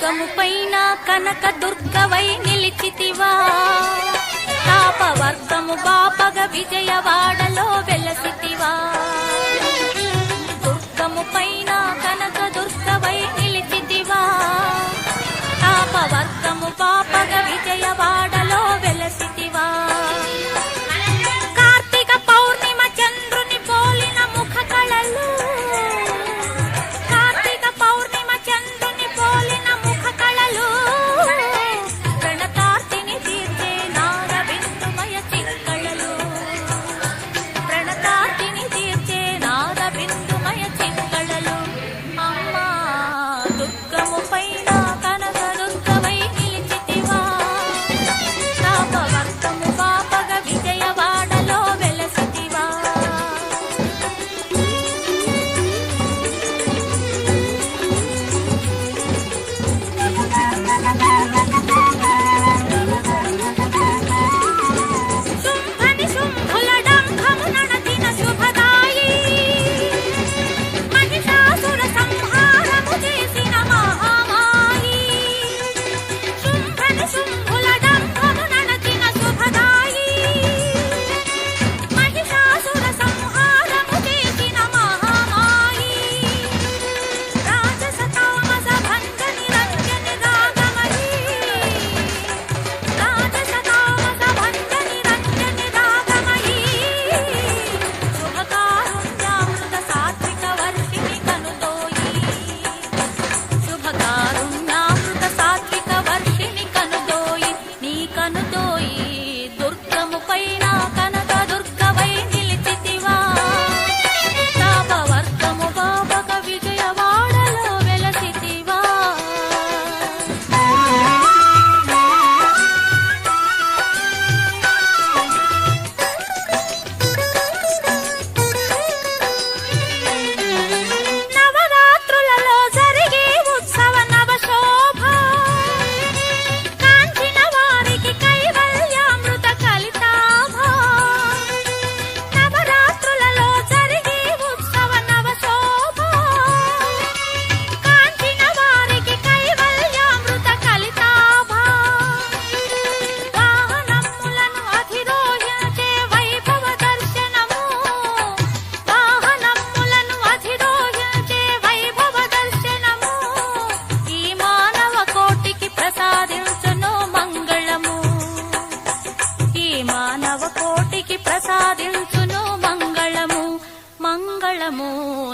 స్వర్గము పైన కనక దుర్గవై నిలిచితివా. తాపవర్గము బాపగ విజయవాడలో వెలసితివా. దుర్గము పైన కనక దుర్గవై నిలిచితివా. తాపవర్గము బాపగ విజయవాడలో వెలసితివా.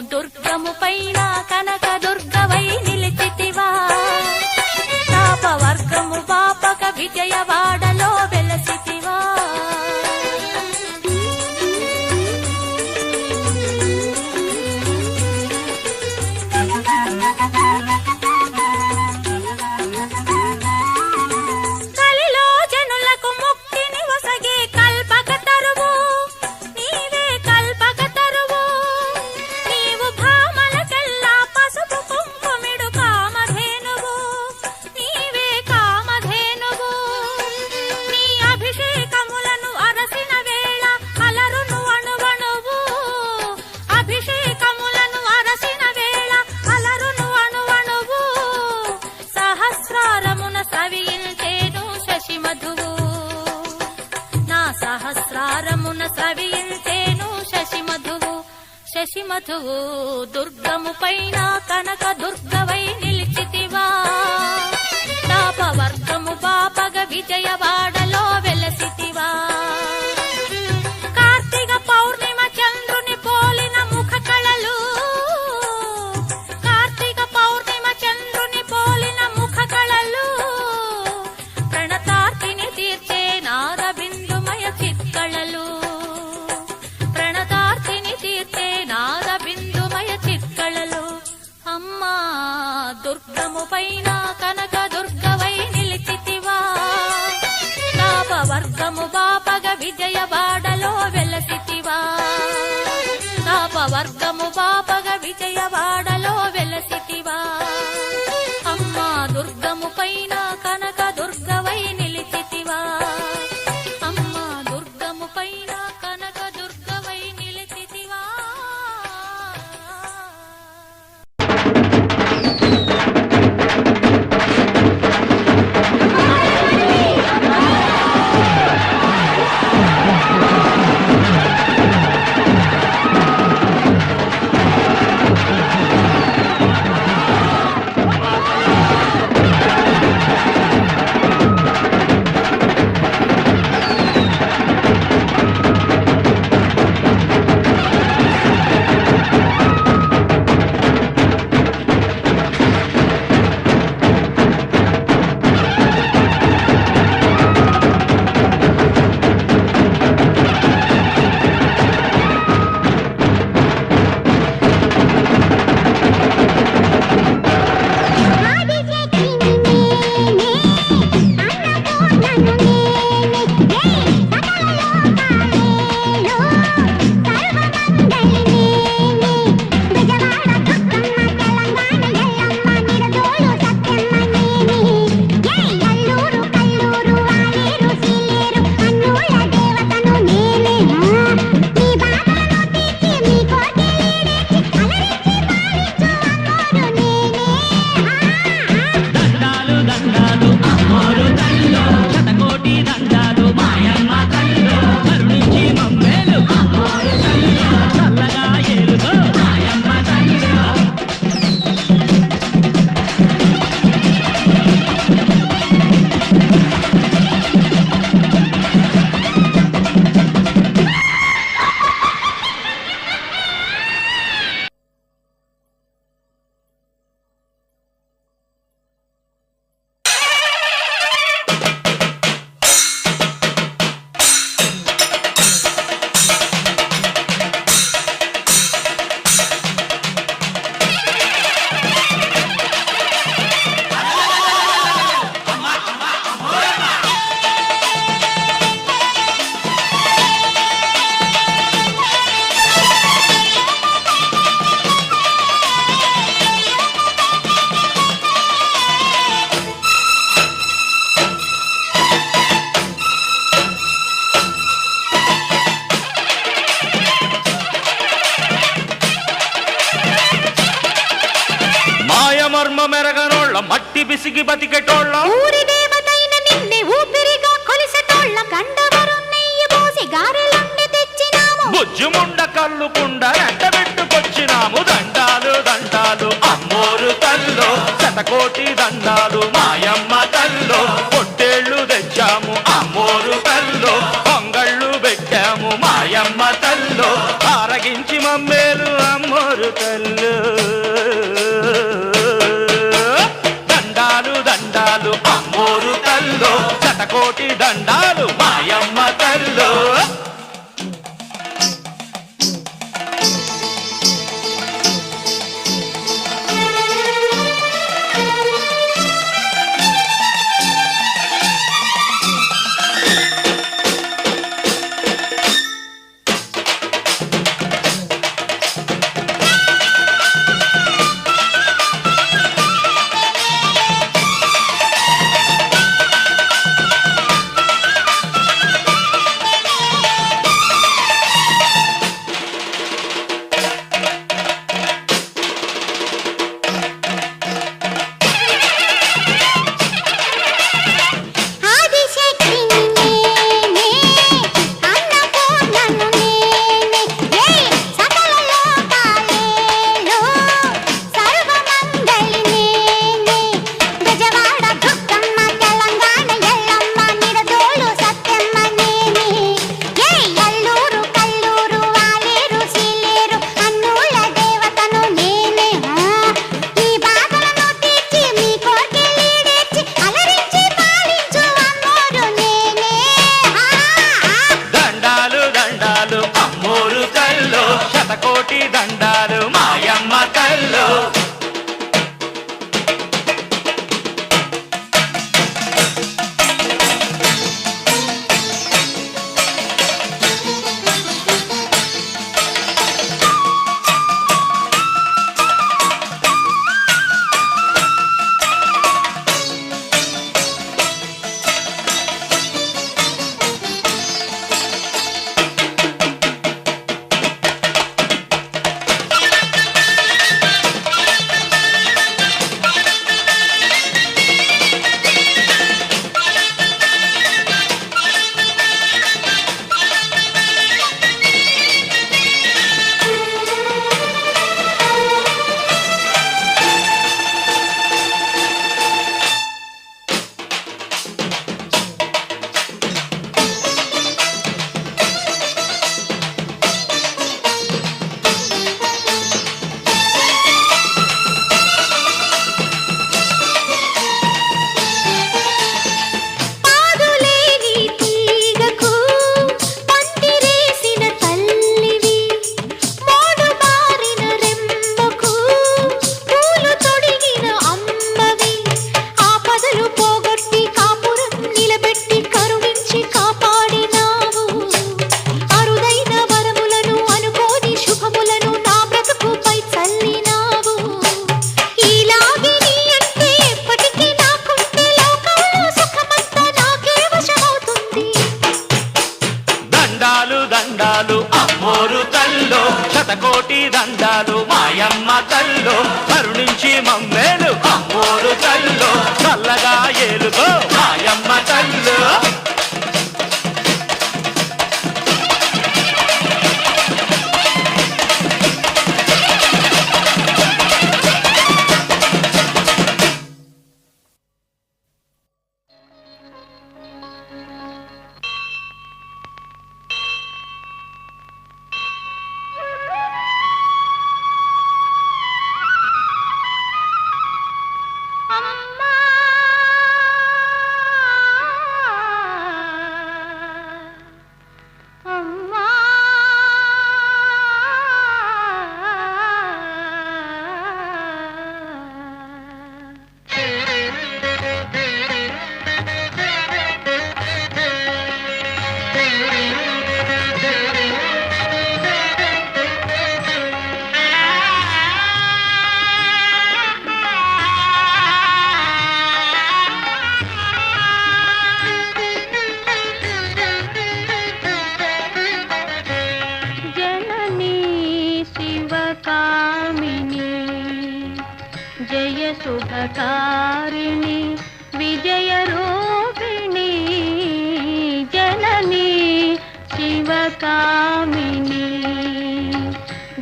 దుర్గము పైన కనక దుర్గవై నిలిచితివా. తాపవర్గము పాపక విజయవాడలో వెలసితివా. నిలుచువు దుర్గము పైన కనక దుర్గవై నిలిచితివా. తాపవర్గము పాపగ విజయవాడ శతకోటి దండాలు మాయమ్మ తల్లు. పొట్టేళ్ళు తెచ్చాము అమ్మోరు తల్లు. పొంగళ్ళు పెట్టాము మాయమ్మ తల్లు. ఆరగించి మమ్మేలు అమ్మోరు తల్లు. దండాలు దండాలు అమ్మోరు తల్లో. శతకోటి దండాలు कामिनि।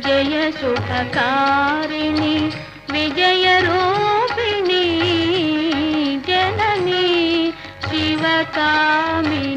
जयशुखकारिणि विजयरूपिणी जननी शिवकामिनी।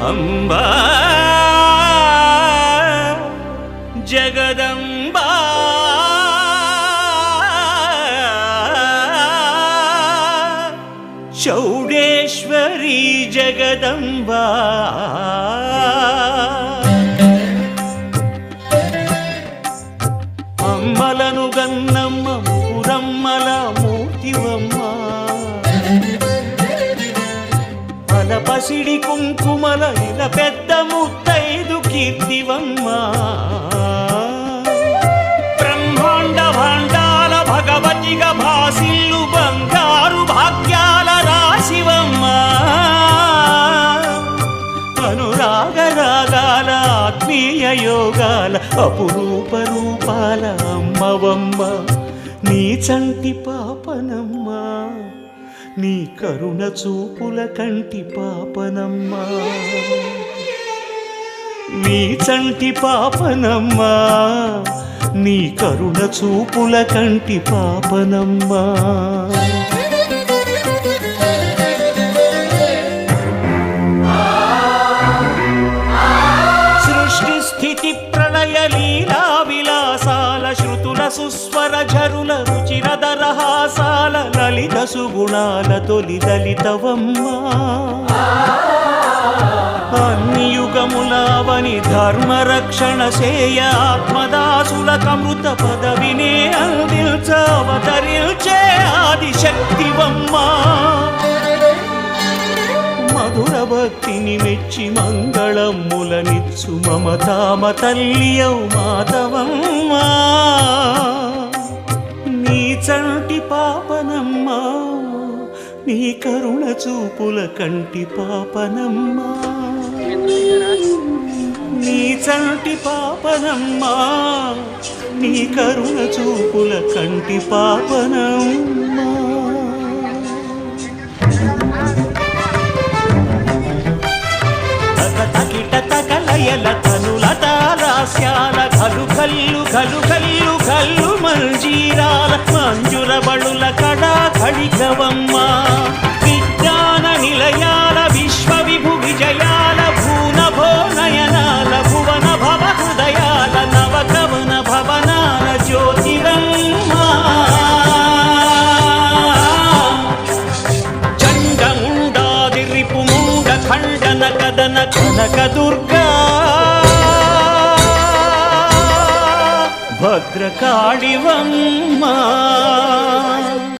అంబా జగదంబా చౌడేశ్వరి జగదంబా కుంకుమల ఇల పెద్ద ముత్తైదు కీర్తివమ్మ. బ్రహ్మాండ భాండాల భగవతిగ భాసిల్లు బంగారు భాగ్యాల రాశివమ్మ. అనురాగ రాగాల ఆత్మీయ యోగాల అపురూప రూపాల అమ్మవమ్మ. నీ చంటి పాపనమ్మ నీ కరుణ చూపుల కంటి పాపనమ్మా. నీ చంటి పాపనమ్మా. నీ కరుణ చూపుల కంటి పాపనమ్మా. గుణాల తొలి దళితవమ్మా. అన్ని యుగములావని ధర్మ రక్షణ సేయ ఆత్మదాసుల కమృత పదవినే అందించ ఆదిశక్తివమ్మా. మధుర భక్తిని మెచ్చి మంగళములనిచ్చు మమతామ తల్లియౌ మాధవమ్మా. నీ చంటి పాపనమ్మా. నీ కరుణ చూపుల కంటి పాపనమ్మా. నీ చంటి పాపనమ్మా. నీ కరుణ చూపుల కంటి పాపనమ్మా. తకిట తకలయల తనులత తారాస్యాల కలు కల్లు కలు కల్లు కల్లు మంజీరాల మంజుల బళుల కడా కళికవమ్మ. కనకదుర్గా. కనక భద్రకాళివమ్మా.